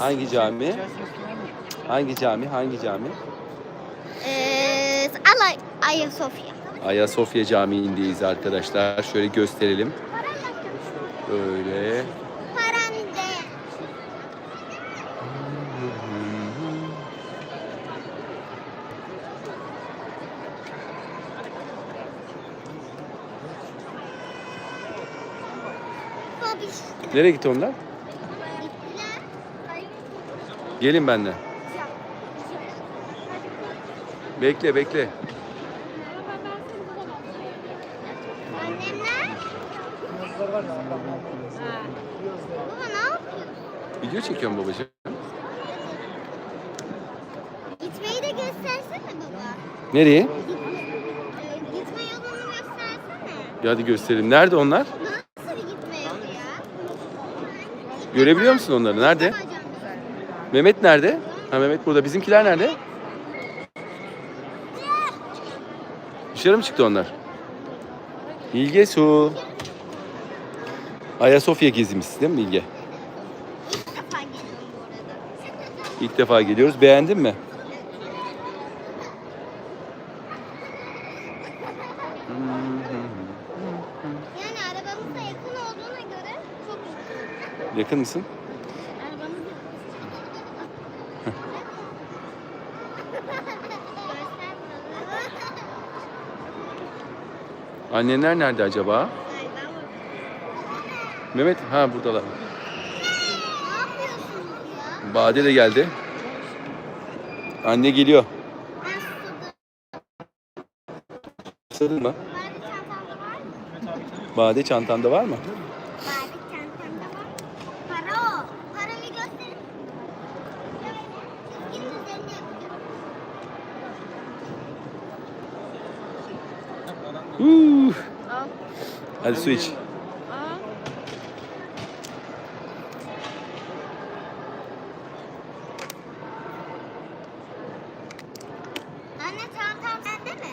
Hangi cami? Hangi cami? Hangi cami? Ee, Ayasofya. Ayasofya Camii'ndeyiz arkadaşlar. Şöyle gösterelim. Böyle. Parande. Nereye gitti onlar? Gelin benimle. Bekle bekle. Baba ne yapıyorsun? Video çekiyorum babacığım. Gitmeyi de göstersene baba. Nereye? Git- Gitme yolunu göstersene. Ya Hadi gösterelim. Nerede onlar? Nasıl bir gitme yolu ya? Görebiliyor musun onları? Nerede? Ben. Mehmet nerede? Ha Mehmet burada. Bizimkiler nerede? Dışarı mı çıktı onlar? Bilge Su. Ayasofya gezimiz değil mi Bilge? İlk defa geliyoruz. Beğendin mi? Yani arabamız da yakın olduğuna göre çok. Yakın mısın? Annenler nerede acaba? Mehmet ha buradalar. Bade de geldi. Anne geliyor. Sarıl mı? Bade çantanda var mı? Barbie Hadi su iç. Anne çantam sende mi?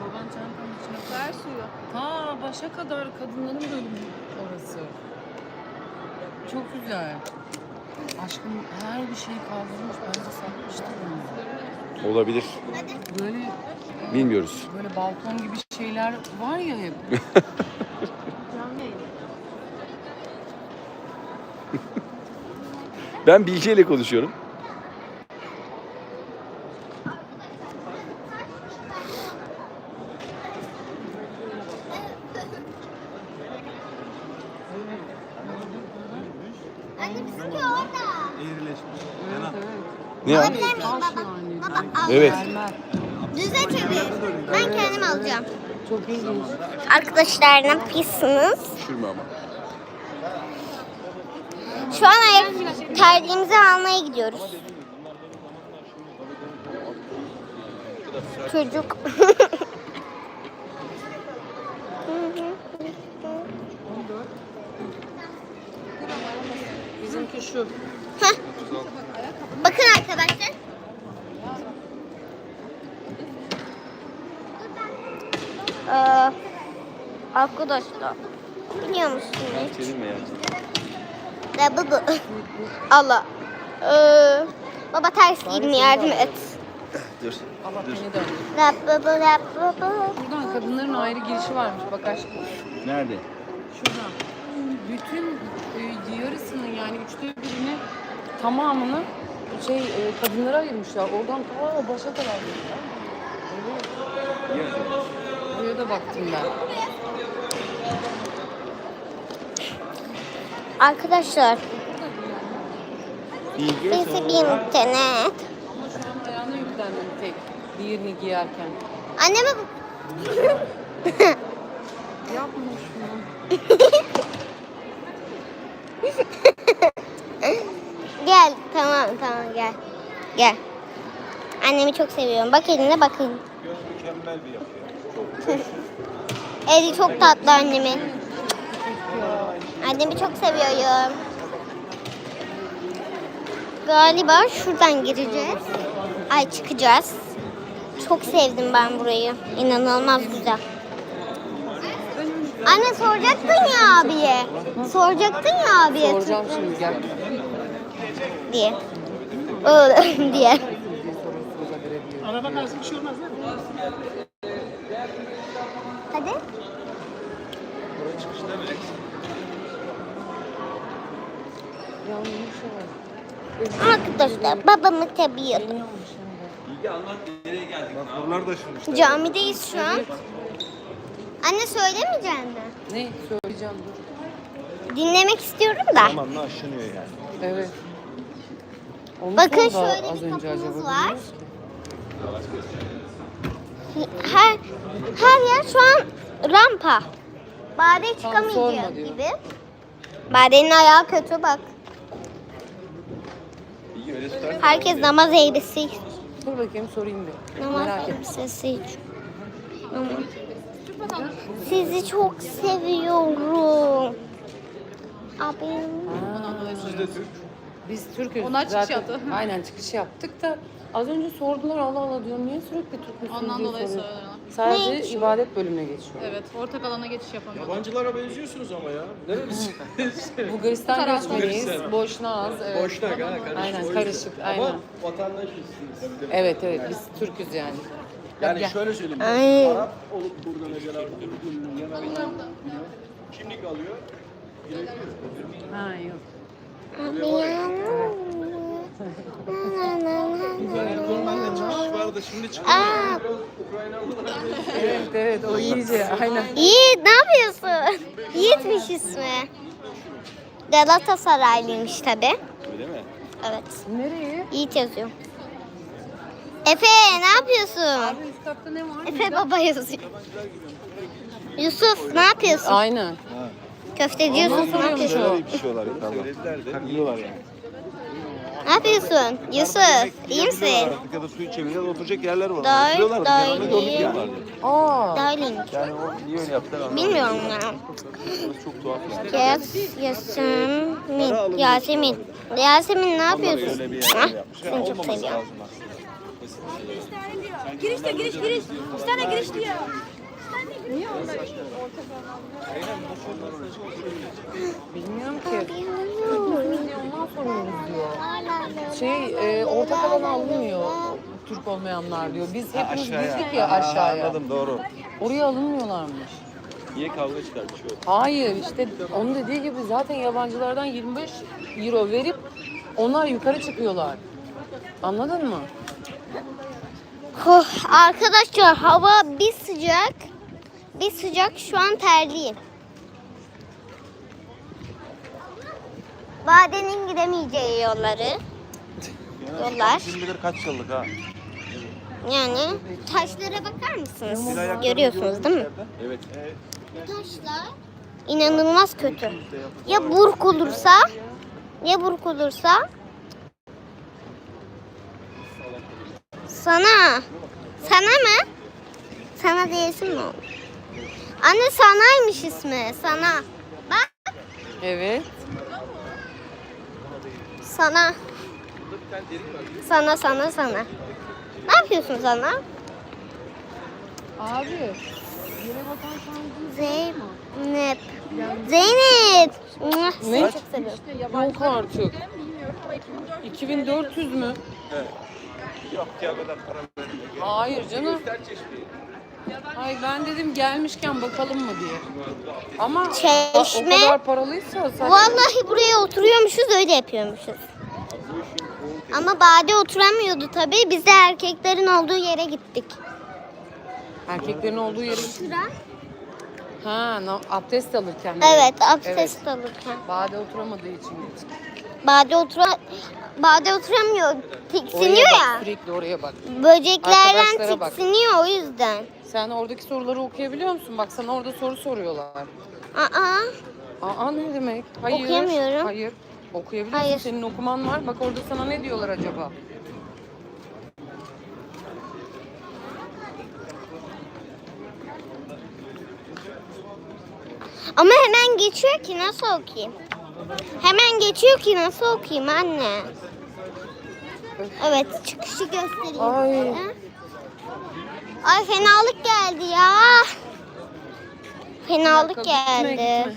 Baban çantanın içine ver suyu. Ha başa kadar kadınların bölümü orası. Çok güzel. Aşkım her bir şey kaldırmış. Bence satmıştır onu. Olabilir. Böyle Bilmiyoruz. böyle balkon gibi şeyler var ya hep. Ben Bilge ile konuşuyorum. Ne ya? Alabilir miyim Taş baba? Baba al. Evet. Düze çevir. Ben kendim alacağım. Çok ilginç. Arkadaşlar ne yapıyorsunuz? Düşürme ama. Şu an terliğimizi almaya gidiyoruz. Çocuk. Bizimki şu. Heh. Bakın arkadaşlar. Ee, arkadaşlar biliyor musunuz? Çevirme ya. Ne bu bu? Allah. Ee, baba ters giydim yardım et. Dur. Allah beni döndü. La bu bu la bu bu. Buradan kadınların ayrı girişi varmış bak aşkım. Nerede? Şuradan. Bütün e, yarısını yani üçte birini tamamını şey e, kadınlara ayırmışlar. Oradan ta başa kadar. Evet. Buraya da baktım ben. Arkadaşlar Su. bir internet. Ama şu an ayağına yüklendim tek. Diğerini giyerken. Anneme bu. Yapma şunu. Gel tamam tamam gel. Gel. Annemi çok seviyorum. Bak eline bakın. Mükemmel bir yapı. Eli çok tatlı annemin. Annemi çok seviyorum. Galiba şuradan gireceğiz. Ay çıkacağız. Çok sevdim ben burayı. İnanılmaz güzel. Anne soracaktın ya abiye. Soracaktın ya abiye. Soracağım şimdi gel. diye. Öyle diye. Araba kalsın bir şey olmaz değil mi? Hadi. Yanlış var. Arkadaşlar babamı de. Bilgi anlat nereye geldik? Buralar da şimdi. Camideyiz şu an. Anne söylemeyeceksin mi? Ne söyleyeceğim dur. Dinlemek istiyorum da. Zamanla aşınıyor yani. Evet. Onu Bakın şöyle bir kapımız var. bilmiyoruz ki. Her her yer şu an rampa. Bade sorma çıkamayacak diyor. gibi. Bade'nin ayağı kötü bak. Bilgi öyle tutar. Herkes namaz elbisesi. Dur bakayım sorayım bir. Namaz Merak elbisesi Sizi çok seviyorum. Abim. Siz de Türk. Biz Türk'üz. Onlar çıkış Zaten- yaptı. Aynen çıkış yaptık da az önce sordular Allah Allah diyorum niye sürekli Türk müsünüz Ondan diye dolayı soruyor. söylüyorlar. Sadece ibadet bölümüne geçiyor. Evet, ortak alana geçiş yapamıyorlar. Yabancılara benziyorsunuz ama ya. Nerelisiniz? Bulgaristan Taraf. göçmeniyiz. Bulgaristan. Boşnağız. Evet. Boşnak ha karışık. Aynen, o yüzden. karışık, aynen. Ama vatandaşısınız. Evet evet biz Türk'üz yani. Yani Gel. şöyle söyleyeyim. Arap olup burada mesela Ürdünlü, Yemenli kimlik alıyor. Ha yok. Benimle çıkış vardı şimdi çıkıyor. Aa, Evet evet o iyice aynen. Yiğit ne yapıyorsun? Yiğitmiş ismi. Galatasaraylıymış tabi. Öyle mi? Evet. Nereye? Yiğit yazıyor. Efe ne yapıyorsun? Abi üst katta ne var? Efe baba yazıyor. Yusuf ne yapıyorsun? Aynen. Köfteci Yusuf ne yapıyorsun? Şöyle pişiyorlar yukarıda. Söylediler de. Takılıyorlar yani. Ne yapıyorsun? Yusuf iyi misin? Ya da su içebilirler, oturacak yerler var. Dahil, Oturuyorlar, dahil. yanında gördük yani. Aa. Darling. Yani o niye öyle yaptılar anlamadım. Bilmiyorum ya. Orası çok tuhaf yani. Yas, Yasemin. Yasemin. Yasemin ne yapıyorsun? Öyle bir Ah, yer yapmış. Yani Seni çok olmaması seviyorum. lazım aslında. Girişte giriş giriş. Bir tane giriş diyor. Bilmiyorum ki. Ondan soruyoruz diyor. Şey e, ortak alan alınmıyor. Türk olmayanlar diyor. Biz hepimiz gittik ya Ha, aşağıya. Anladım doğru. Oraya alınmıyorlarmış. Niye kavga çıkartıyor? Hayır işte onun dediği gibi zaten yabancılardan 25 euro verip onlar yukarı çıkıyorlar. Anladın mı? Oh, arkadaşlar hava bir sıcak. Bir sıcak şu an terliyim. Badenin gidemeyeceği yolları. Yollar. Kim bilir kaç yıllık ha. Yani taşlara bakar mısınız? Görüyorsunuz değil mi? Evet. Taşlar inanılmaz kötü. Ya burk olursa, ya burk olursa sana, sana mı? Sana diyesin mi olur? Anne sanaymış ismi, sana. Bak Evet. sana. Sana, sana, sana. Ne yapıyorsun sana? Abi. Yere bakan sandım. Zeynep. Zeynep. Muah, Seni Ne? çok seviyorum. Yok artık. 2400 mü? Yok ya kadar para vermiyor. Hayır canım. Hayır ben dedim gelmişken bakalım mı diye. Ama Çeşme. o kadar paralıysa sen Vallahi buraya oturuyormuşuz öyle yapıyormuşuz. Ama Bade oturamıyordu tabii. Biz de erkeklerin olduğu yere gittik. erkeklerin olduğu yere Ha, na- abdest alırken. Evet, Evet. abdest alırken. Bade oturamadığı için gittik. Bade otura Bade oturamıyor. Oraya Tiksiniyor bak, ya. sürekli oraya bak. Böceklerden Arkadaşlara bak. tiksiniyor o yüzden. Sen oradaki soruları okuyabiliyor musun? Bak sana orada soru soruyorlar. Aa, Aa ne demek? Hayır. Okuyamıyorum. Hayır. Okuyabiliyorsun. Hayır. Senin okuman var. Bak orada sana ne diyorlar acaba? ama hemen geçiyor ki nasıl okuyayım? Hemen geçiyor ki nasıl okuyayım anne? Evet, çıkışı göstereyim. Ay. size. Ay fenalık geldi ya. Fenalık dakika, geldi. gitme.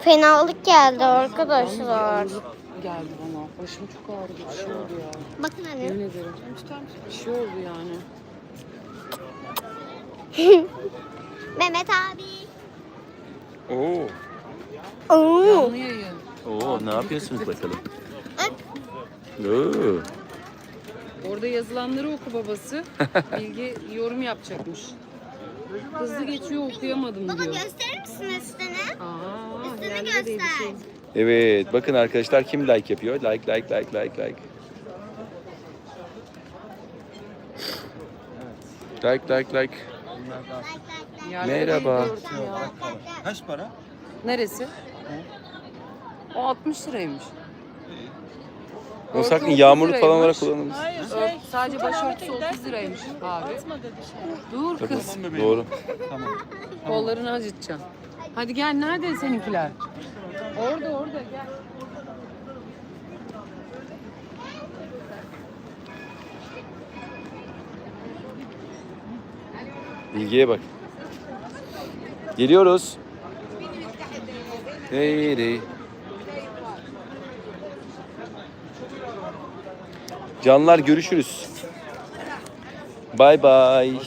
Fenalık geldi arkadaşlar. Geldi bana. Başım çok ağrıdı. Bir şey oldu ya. Bakın anne. Yemin ederim. Bir şey oldu yani. Mehmet abi. Oo. Oo. Oo ne yapıyorsunuz bakalım? Öp. Oo. Orada yazılanları oku babası. Bilgi yorum yapacakmış. Hızlı geçiyor okuyamadım Baba diyor. gösterir misin üstünü? Aa, Üstünü değil bir göster. şey. Evet bakın arkadaşlar kim like yapıyor? Like like like like like. Like like like. Merhaba. değil diyorsun ya. Kaç para? Neresi? O 60 liraymış. O sakın yağmurluk falan olarak kullanılır. Hayır şey. Sadece başörtüsü 30 liraymış abi. Atma dedi şey. Dur Tabii, kız. Doğru. Kollarını acıtacaksın. Hadi gel nerede seninkiler? Orada orada gel. Bilgiye bak. Geliyoruz. Hey hey. Canlar görüşürüz. Bay bay.